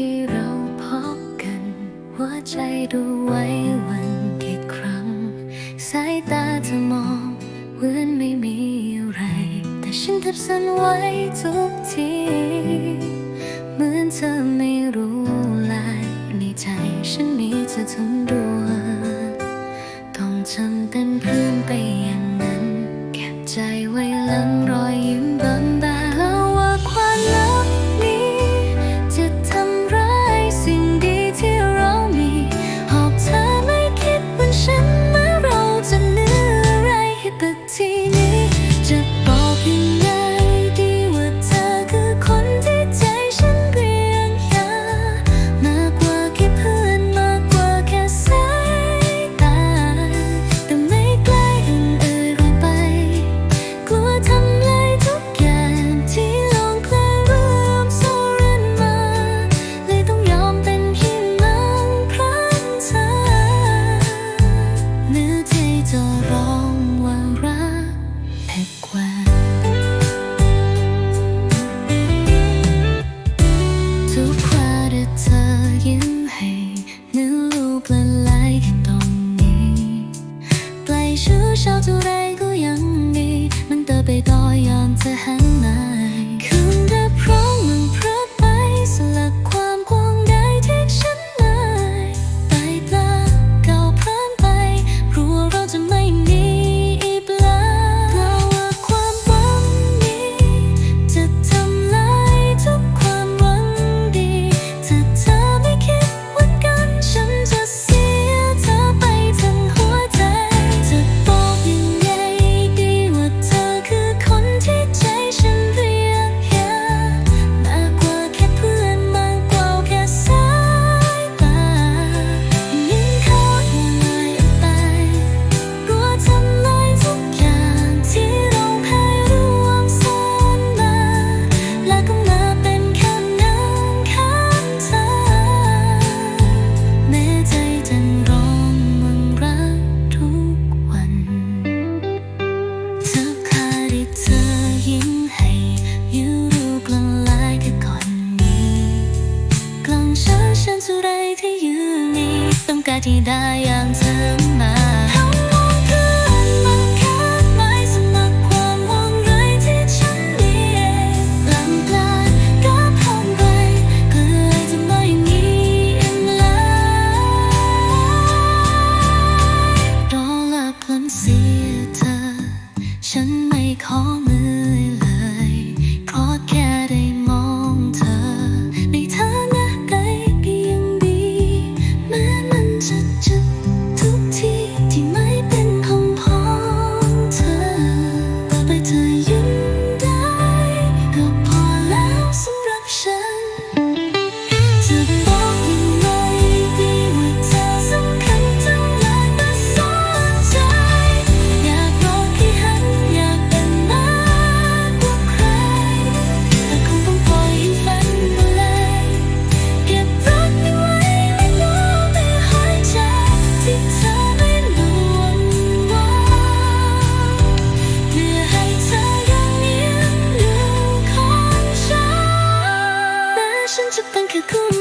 ที่เราพบกัน หัวใจดูไว้วันกี่ครั้ง สายตาจะมองเหมือนไม่มีอะไร แต่ฉันทับสันไว้ทุกที เหมือนเธอไม่รู้ลายในใจฉันมีเธอทั้ง 至少走在故洋里，们的背包样子很难。你的样子 could come